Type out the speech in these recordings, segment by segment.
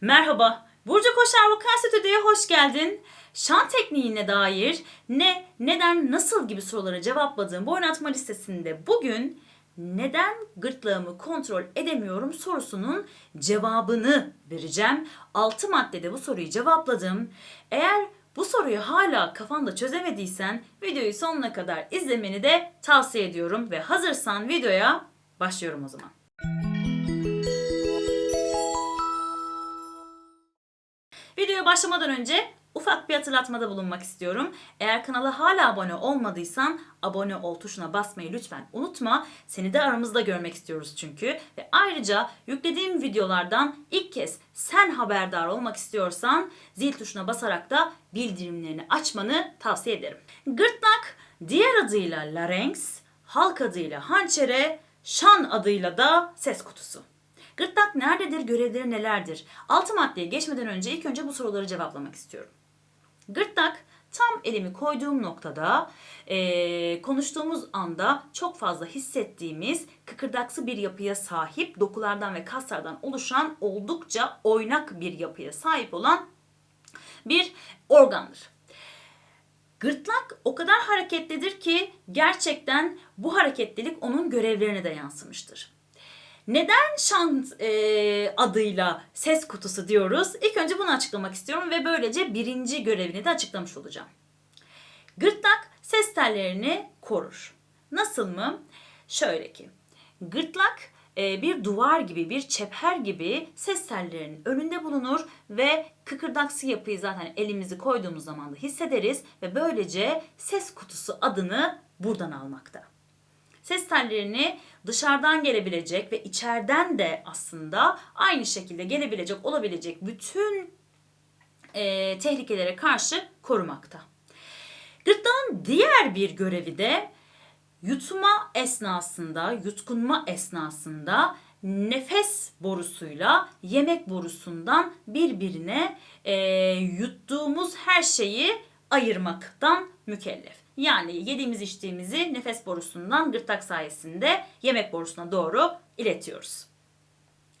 Merhaba, Burcu Koşar Vokal Stüdyo'ya hoş geldin. Şan tekniğine dair ne, neden, nasıl gibi soruları cevapladığım bu oynatma listesinde bugün neden gırtlağımı kontrol edemiyorum sorusunun cevabını vereceğim. 6 maddede bu soruyu cevapladım. Eğer bu soruyu hala kafanda çözemediysen videoyu sonuna kadar izlemeni de tavsiye ediyorum ve hazırsan videoya başlıyorum o zaman. Videoya başlamadan önce ufak bir hatırlatmada bulunmak istiyorum. Eğer kanala hala abone olmadıysan abone ol tuşuna basmayı lütfen unutma. Seni de aramızda görmek istiyoruz çünkü. Ve ayrıca yüklediğim videolardan ilk kez sen haberdar olmak istiyorsan zil tuşuna basarak da bildirimlerini açmanı tavsiye ederim. Gırtlak diğer adıyla larynx, halk adıyla hançere, şan adıyla da ses kutusu. Gırtlak nerededir, görevleri nelerdir? Altı maddeye geçmeden önce ilk önce bu soruları cevaplamak istiyorum. Gırtlak tam elimi koyduğum noktada eee, konuştuğumuz anda çok fazla hissettiğimiz kıkırdaksı bir yapıya sahip dokulardan ve kaslardan oluşan oldukça oynak bir yapıya sahip olan bir organdır. Gırtlak o kadar hareketlidir ki gerçekten bu hareketlilik onun görevlerine de yansımıştır. Neden şant e, adıyla ses kutusu diyoruz? İlk önce bunu açıklamak istiyorum ve böylece birinci görevini de açıklamış olacağım. Gırtlak ses tellerini korur. Nasıl mı? Şöyle ki, gırtlak e, bir duvar gibi, bir çeper gibi ses tellerinin önünde bulunur ve kıkırdaksı yapıyı zaten elimizi koyduğumuz zaman da hissederiz ve böylece ses kutusu adını buradan almakta ses tellerini dışarıdan gelebilecek ve içeriden de aslında aynı şekilde gelebilecek olabilecek bütün e, tehlikelere karşı korumakta. Gırtlağın diğer bir görevi de yutma esnasında, yutkunma esnasında nefes borusuyla yemek borusundan birbirine e, yuttuğumuz her şeyi ayırmaktan mükellef. Yani yediğimiz içtiğimizi nefes borusundan gırtlak sayesinde yemek borusuna doğru iletiyoruz.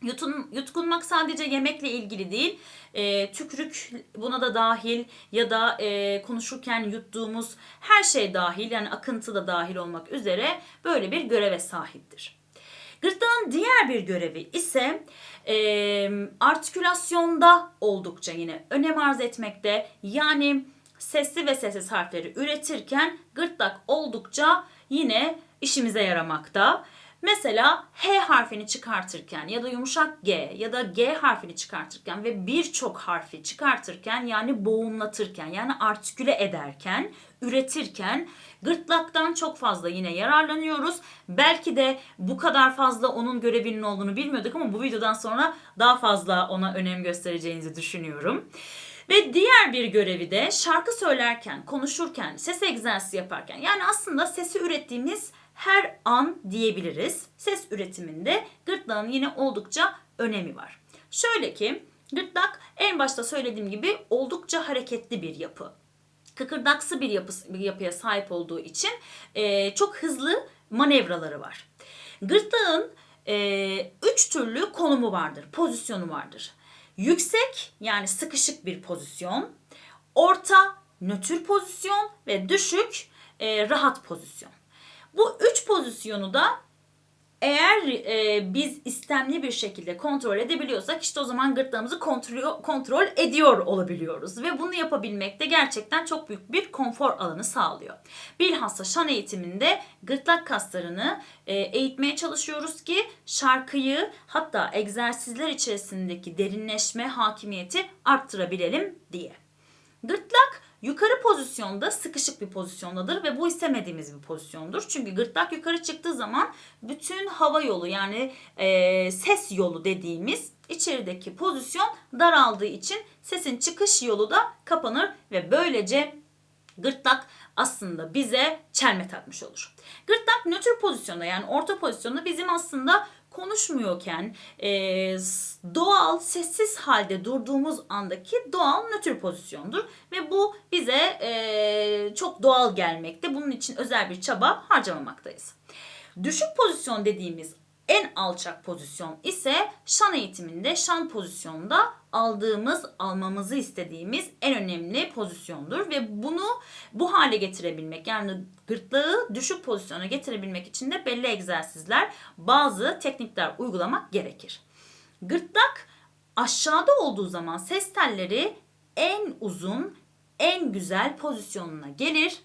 Yutun, yutkunmak sadece yemekle ilgili değil, e, tükürük buna da dahil ya da e, konuşurken yuttuğumuz her şey dahil yani akıntı da dahil olmak üzere böyle bir göreve sahiptir. Gırtlağın diğer bir görevi ise e, artikülasyonda oldukça yine önem arz etmekte. Yani sesli ve sessiz harfleri üretirken gırtlak oldukça yine işimize yaramakta. Mesela H harfini çıkartırken ya da yumuşak G ya da G harfini çıkartırken ve birçok harfi çıkartırken yani boğumlatırken yani artiküle ederken, üretirken gırtlaktan çok fazla yine yararlanıyoruz. Belki de bu kadar fazla onun görevinin olduğunu bilmiyorduk ama bu videodan sonra daha fazla ona önem göstereceğinizi düşünüyorum. Ve diğer bir görevi de şarkı söylerken, konuşurken, ses egzersizi yaparken yani aslında sesi ürettiğimiz her an diyebiliriz. Ses üretiminde gırtlağın yine oldukça önemi var. Şöyle ki gırtlak en başta söylediğim gibi oldukça hareketli bir yapı. Kıkırdaksı bir, yapısı, bir yapıya sahip olduğu için e, çok hızlı manevraları var. Gırtlağın e, üç türlü konumu vardır, pozisyonu vardır. Yüksek yani sıkışık bir pozisyon, orta nötr pozisyon ve düşük e, rahat pozisyon. Bu üç pozisyonu da eğer e, biz istemli bir şekilde kontrol edebiliyorsak işte o zaman gırtlağımızı kontrol, kontrol ediyor olabiliyoruz. Ve bunu yapabilmek de gerçekten çok büyük bir konfor alanı sağlıyor. Bilhassa şan eğitiminde gırtlak kaslarını e, eğitmeye çalışıyoruz ki şarkıyı hatta egzersizler içerisindeki derinleşme hakimiyeti arttırabilelim diye. Gırtlak yukarı pozisyonda sıkışık bir pozisyondadır ve bu istemediğimiz bir pozisyondur. Çünkü gırtlak yukarı çıktığı zaman bütün hava yolu yani e, ses yolu dediğimiz içerideki pozisyon daraldığı için sesin çıkış yolu da kapanır ve böylece gırtlak aslında bize çelme takmış olur. Gırtlak nötr pozisyonda yani orta pozisyonda bizim aslında konuşmuyorken e, doğal sessiz halde durduğumuz andaki doğal nötr pozisyondur ve bu bize e, çok doğal gelmekte. Bunun için özel bir çaba harcamamaktayız. Düşük pozisyon dediğimiz en alçak pozisyon ise şan eğitiminde şan pozisyonda aldığımız, almamızı istediğimiz en önemli pozisyondur ve bunu bu hale getirebilmek yani gırtlağı düşük pozisyona getirebilmek için de belli egzersizler, bazı teknikler uygulamak gerekir. Gırtlak aşağıda olduğu zaman ses telleri en uzun, en güzel pozisyonuna gelir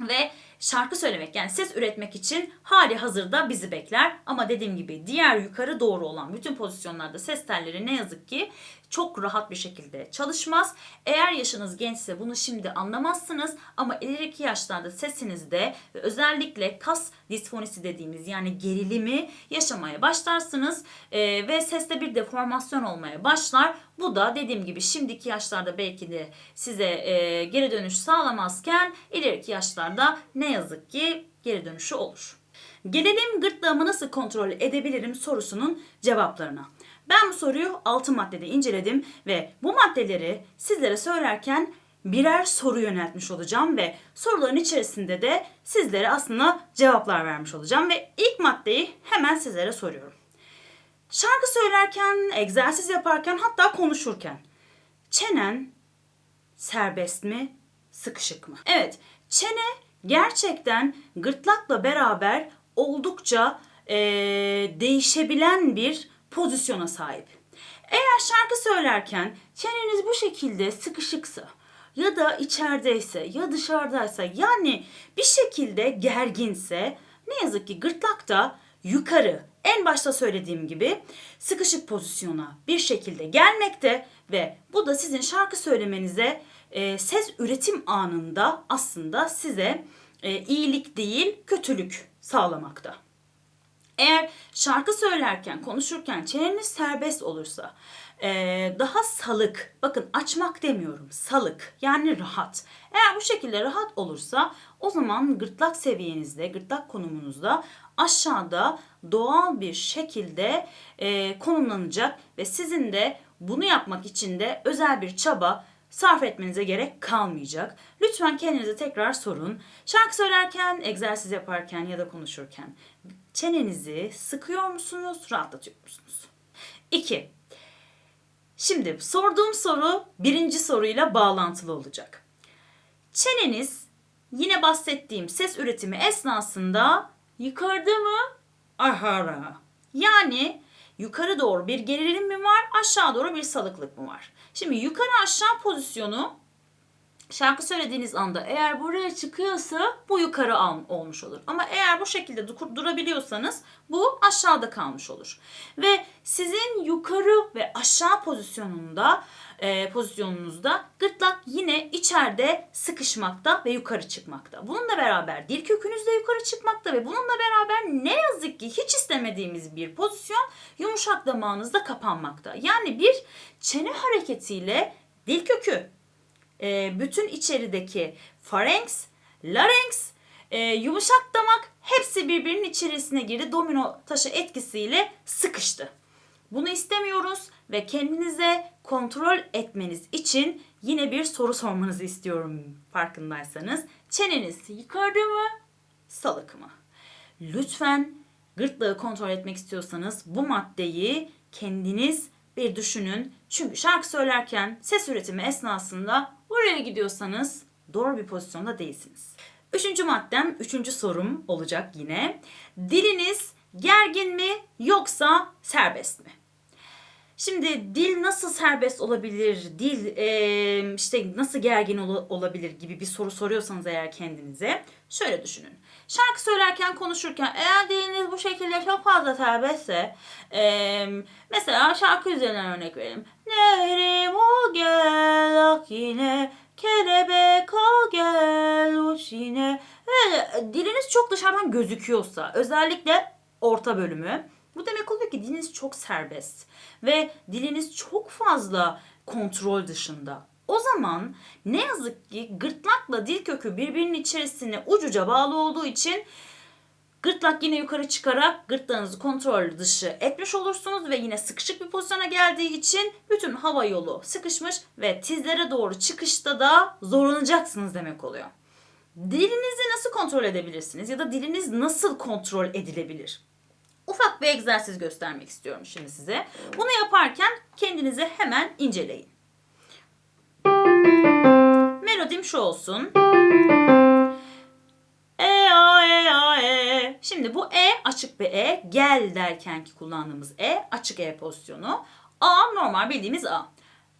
ve şarkı söylemek yani ses üretmek için hali hazırda bizi bekler. Ama dediğim gibi diğer yukarı doğru olan bütün pozisyonlarda ses telleri ne yazık ki çok rahat bir şekilde çalışmaz. Eğer yaşınız gençse bunu şimdi anlamazsınız ama ileriki yaşlarda sesinizde ve özellikle kas disfonisi dediğimiz yani gerilimi yaşamaya başlarsınız Ee, ve seste bir deformasyon olmaya başlar. Bu da dediğim gibi şimdiki yaşlarda belki de size e, geri dönüş sağlamazken ileriki yaşlarda ne yazık ki geri dönüşü olur. Gelelim gırtlağımı nasıl kontrol edebilirim sorusunun cevaplarına. Ben bu soruyu 6 maddede inceledim ve bu maddeleri sizlere söylerken birer soru yöneltmiş olacağım ve soruların içerisinde de sizlere aslında cevaplar vermiş olacağım ve ilk maddeyi hemen sizlere soruyorum. Şarkı söylerken, egzersiz yaparken hatta konuşurken çenen serbest mi, sıkışık mı? Evet, çene gerçekten gırtlakla beraber oldukça eee, değişebilen bir pozisyona sahip. Eğer şarkı söylerken çeneniz bu şekilde sıkışıksa ya da içerideyse ya dışarıdaysa yani bir şekilde gerginse ne yazık ki gırtlak da yukarı en başta söylediğim gibi sıkışık pozisyona bir şekilde gelmekte ve bu da sizin şarkı söylemenize e, ses üretim anında aslında size e, iyilik değil kötülük sağlamakta. Eğer şarkı söylerken, konuşurken çeneniz serbest olursa, eee, daha salık, bakın açmak demiyorum, salık yani rahat. Eğer bu şekilde rahat olursa o zaman gırtlak seviyenizde, gırtlak konumunuzda aşağıda doğal bir şekilde eee, konumlanacak ve sizin de bunu yapmak için de özel bir çaba sarf etmenize gerek kalmayacak. Lütfen kendinize tekrar sorun. Şarkı söylerken, egzersiz yaparken ya da konuşurken çenenizi sıkıyor musunuz, rahatlatıyor musunuz? 2. Şimdi sorduğum soru birinci soruyla bağlantılı olacak. Çeneniz yine bahsettiğim ses üretimi esnasında yukarıda mı, aşağıda? Yani yukarı doğru bir gerilim mi var, aşağı doğru bir salıklık mı var? Şimdi yukarı aşağı pozisyonu şarkı söylediğiniz anda eğer buraya çıkıyorsa bu yukarı al, olmuş olur. Ama eğer bu şekilde dur- durabiliyorsanız bu aşağıda kalmış olur. Ve sizin yukarı ve aşağı pozisyonunda e, pozisyonunuzda gırtlak yine içeride sıkışmakta ve yukarı çıkmakta. Bununla beraber dil kökünüz de yukarı çıkmakta ve bununla beraber ne yazık ki hiç istemediğimiz bir pozisyon yumuşak damağınızda kapanmakta. Yani bir çene hareketiyle dil kökü e, bütün içerideki pharynx, larynx, e, yumuşak damak hepsi birbirinin içerisine girdi. Domino taşı etkisiyle sıkıştı. Bunu istemiyoruz ve kendinize kontrol etmeniz için yine bir soru sormanızı istiyorum farkındaysanız. Çeneniz yukarıda mı, salık mı? Lütfen gırtlağı kontrol etmek istiyorsanız bu maddeyi kendiniz bir düşünün. Çünkü şarkı söylerken ses üretimi esnasında buraya gidiyorsanız doğru bir pozisyonda değilsiniz. Üçüncü maddem, üçüncü sorum olacak yine. Diliniz gergin mi yoksa serbest mi? Şimdi dil nasıl serbest olabilir, dil eee, işte nasıl gergin ol- olabilir gibi bir soru soruyorsanız eğer kendinize şöyle düşünün. Şarkı söylerken konuşurken eğer diliniz bu şekilde çok fazla serbestse eee, mesela şarkı üzerinden örnek verelim. Nehrim o gel ak yine kelebek o gel uç yine. Böyle diliniz çok dışarıdan gözüküyorsa özellikle orta bölümü bu demek oluyor ki diliniz çok serbest ve diliniz çok fazla kontrol dışında. O zaman ne yazık ki gırtlakla dil kökü birbirinin içerisine ucuca bağlı olduğu için gırtlak yine yukarı çıkarak gırtlağınızı kontrol dışı etmiş olursunuz ve yine sıkışık bir pozisyona geldiği için bütün hava yolu sıkışmış ve tizlere doğru çıkışta da zorlanacaksınız demek oluyor. Dilinizi nasıl kontrol edebilirsiniz ya da diliniz nasıl kontrol edilebilir? Ufak bir egzersiz göstermek istiyorum şimdi size. Bunu yaparken kendinizi hemen inceleyin. Melodim şu olsun. E a e a e. Şimdi bu e açık bir e. Gel derken ki kullandığımız e açık e pozisyonu. A normal bildiğimiz a.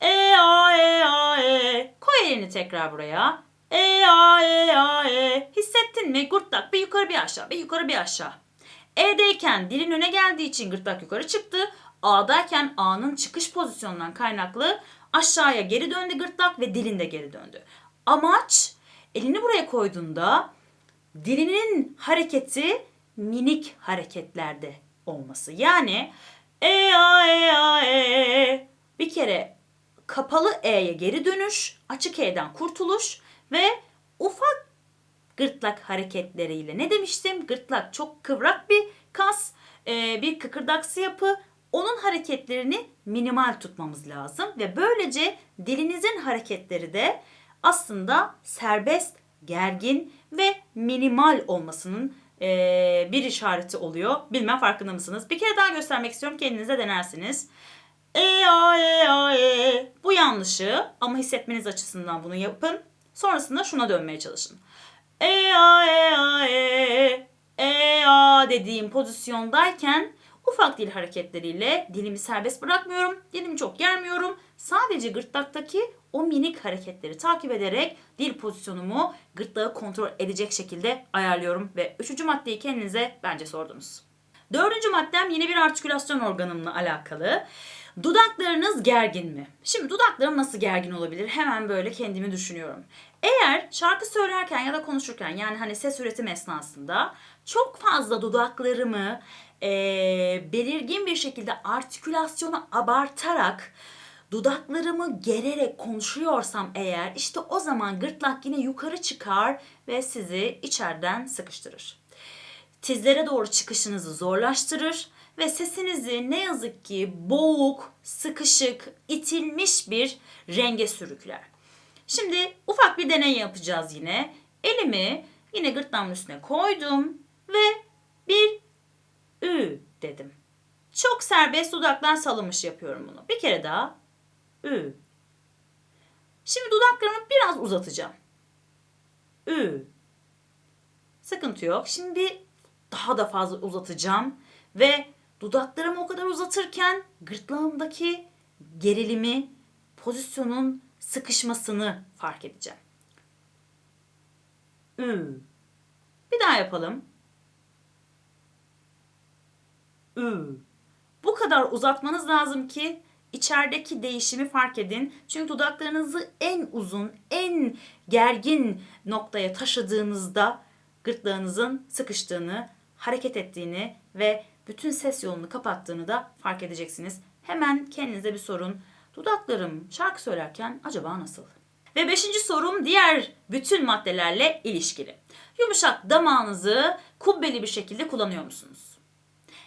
E a e a e. Koy elini tekrar buraya. E a e a e. Hissettin mi? Gırtlak bir yukarı bir aşağı, bir yukarı bir aşağı. E'deyken dilin öne geldiği için gırtlak yukarı çıktı. A'dayken A'nın çıkış pozisyonundan kaynaklı aşağıya geri döndü gırtlak ve dilin de geri döndü. Amaç elini buraya koyduğunda dilinin hareketi minik hareketlerde olması. Yani e a e a e bir kere kapalı e'ye geri dönüş, açık e'den kurtuluş ve ufak gırtlak hareketleriyle ne demiştim? Gırtlak çok kıvrak bir kas, e, bir kıkırdaksı yapı. Onun hareketlerini minimal tutmamız lazım ve böylece dilinizin hareketleri de aslında serbest, gergin ve minimal olmasının e, bir işareti oluyor. Bilmem farkında mısınız? Bir kere daha göstermek istiyorum. Kendinize denersiniz. E a e a e. Bu yanlışı ama hissetmeniz açısından bunu yapın. Sonrasında şuna dönmeye çalışın. E a e a e. E a dediğim pozisyondayken ufak dil hareketleriyle dilimi serbest bırakmıyorum. Dilimi çok germiyorum. Sadece gırtlaktaki o minik hareketleri takip ederek dil pozisyonumu gırtlağı kontrol edecek şekilde ayarlıyorum. Ve üçüncü maddeyi kendinize bence sordunuz. Dördüncü maddem yine bir artikülasyon organımla alakalı. Dudaklarınız gergin mi? Şimdi dudaklarım nasıl gergin olabilir? Hemen böyle kendimi düşünüyorum. Eğer şarkı söylerken ya da konuşurken yani hani ses üretim esnasında çok fazla dudaklarımı eee, belirgin bir şekilde artikülasyonu abartarak dudaklarımı gererek konuşuyorsam eğer işte o zaman gırtlak yine yukarı çıkar ve sizi içeriden sıkıştırır tizlere doğru çıkışınızı zorlaştırır ve sesinizi ne yazık ki boğuk, sıkışık, itilmiş bir renge sürükler. Şimdi ufak bir deney yapacağız yine. Elimi yine gırtlağımın üstüne koydum ve bir ü dedim. Çok serbest dudaktan salınmış yapıyorum bunu. Bir kere daha ü. Şimdi dudaklarımı biraz uzatacağım. Ü. Sıkıntı yok. Şimdi daha da fazla uzatacağım ve dudaklarımı o kadar uzatırken gırtlağımdaki gerilimi, pozisyonun sıkışmasını fark edeceğim. Ü. Bir daha yapalım. Ü. Bu kadar uzatmanız lazım ki içerideki değişimi fark edin. Çünkü dudaklarınızı en uzun, en gergin noktaya taşıdığınızda gırtlağınızın sıkıştığını, hareket ettiğini ve bütün ses yolunu kapattığını da fark edeceksiniz. Hemen kendinize bir sorun. Dudaklarım şarkı söylerken acaba nasıl? Ve beşinci sorum diğer bütün maddelerle ilişkili. Yumuşak damağınızı kubbeli bir şekilde kullanıyor musunuz?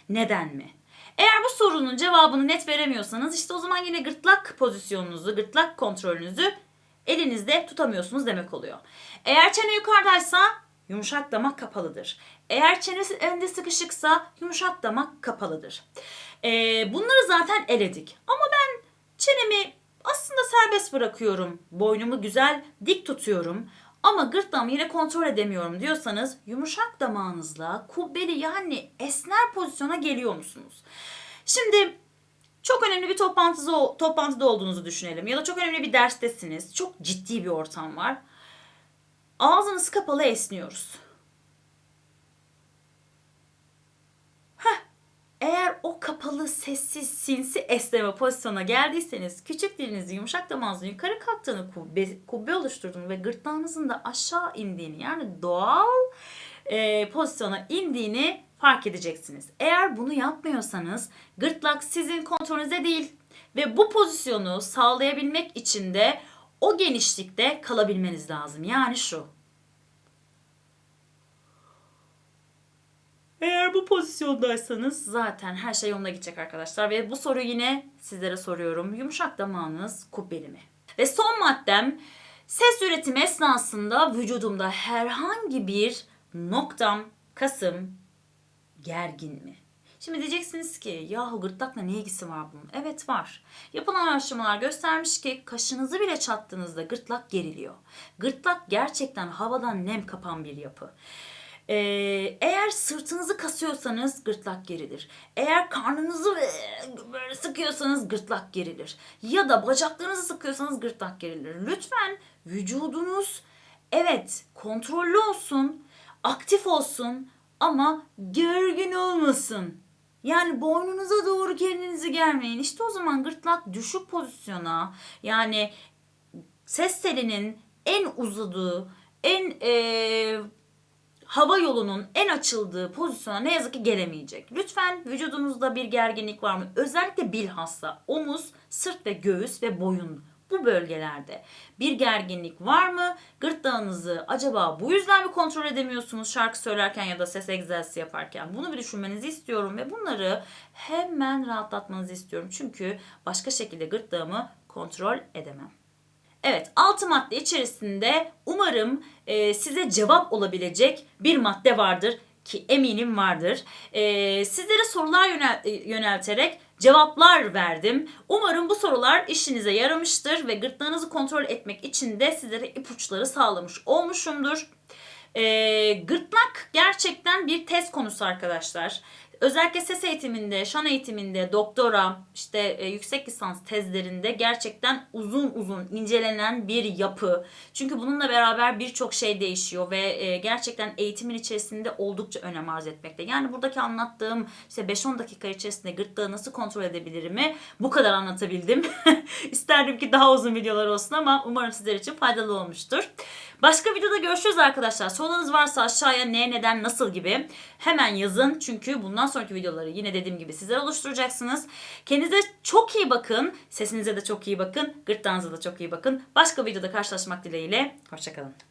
Neden mi? Eğer bu sorunun cevabını net veremiyorsanız işte o zaman yine gırtlak pozisyonunuzu, gırtlak kontrolünüzü elinizde tutamıyorsunuz demek oluyor. Eğer çene yukarıdaysa yumuşak damak kapalıdır. Eğer çenesi önde sıkışıksa yumuşak damak kapalıdır. Ee, bunları zaten eledik. Ama ben çenemi aslında serbest bırakıyorum. Boynumu güzel dik tutuyorum. Ama gırtlağımı yine kontrol edemiyorum diyorsanız yumuşak damağınızla kubbeli yani esner pozisyona geliyor musunuz? Şimdi çok önemli bir toplantıda, toplantıda olduğunuzu düşünelim ya da çok önemli bir derstesiniz. Çok ciddi bir ortam var. Ağzınız kapalı esniyoruz. Heh, eğer o kapalı, sessiz, sinsi esneme pozisyona geldiyseniz küçük dilinizin yumuşak damağınızın yukarı kalktığını, kubbe, kubbe oluşturduğunu ve gırtlağınızın da aşağı indiğini yani doğal e, pozisyona indiğini fark edeceksiniz. Eğer bunu yapmıyorsanız gırtlak sizin kontrolünüzde değil ve bu pozisyonu sağlayabilmek için de o genişlikte kalabilmeniz lazım. Yani şu. Eğer bu pozisyondaysanız zaten her şey yoluna gidecek arkadaşlar. Ve bu soruyu yine sizlere soruyorum. Yumuşak damağınız kubbeli mi? Ve son maddem ses üretimi esnasında vücudumda herhangi bir noktam, kasım gergin mi? Şimdi diyeceksiniz ki yahu gırtlakla ne ilgisi var bunun? Evet var. Yapılan araştırmalar göstermiş ki kaşınızı bile çattığınızda gırtlak geriliyor. Gırtlak gerçekten havadan nem kapan bir yapı. Ee, eğer sırtınızı kasıyorsanız gırtlak gerilir. Eğer karnınızı böyle sıkıyorsanız gırtlak gerilir. Ya da bacaklarınızı sıkıyorsanız gırtlak gerilir. Lütfen vücudunuz evet kontrollü olsun, aktif olsun ama gergin olmasın. Yani boynunuza doğru kendinizi germeyin. İşte o zaman gırtlak düşük pozisyona yani ses telinin en uzadığı, en eee, hava yolunun en açıldığı pozisyona ne yazık ki gelemeyecek. Lütfen vücudunuzda bir gerginlik var mı? Özellikle bilhassa omuz, sırt ve göğüs ve boyun bu bölgelerde bir gerginlik var mı? Gırtlağınızı acaba bu yüzden mi kontrol edemiyorsunuz şarkı söylerken ya da ses egzersizi yaparken? Bunu bir düşünmenizi istiyorum ve bunları hemen rahatlatmanızı istiyorum. Çünkü başka şekilde gırtlağımı kontrol edemem. Evet, altı madde içerisinde umarım e, size cevap olabilecek bir madde vardır ki eminim vardır. E, sizlere sorular yönel- e, yönelterek cevaplar verdim. Umarım bu sorular işinize yaramıştır ve gırtlağınızı kontrol etmek için de sizlere ipuçları sağlamış olmuşumdur. E, gırtlak gerçekten bir test konusu arkadaşlar. Özellikle ses eğitiminde, şan eğitiminde, doktora, işte e, yüksek lisans tezlerinde gerçekten uzun uzun incelenen bir yapı. Çünkü bununla beraber birçok şey değişiyor ve e, gerçekten eğitimin içerisinde oldukça önem arz etmekte. Yani buradaki anlattığım işte 5-10 dakika içerisinde gırtlağı nasıl kontrol edebilirimi bu kadar anlatabildim. İsterdim ki daha uzun videolar olsun ama umarım sizler için faydalı olmuştur. Başka videoda görüşürüz arkadaşlar. Sorularınız varsa aşağıya ne, neden, nasıl gibi hemen yazın. Çünkü bundan sonraki videoları yine dediğim gibi sizler oluşturacaksınız. Kendinize çok iyi bakın. Sesinize de çok iyi bakın. Gırtlağınıza da çok iyi bakın. Başka videoda karşılaşmak dileğiyle. Hoşçakalın.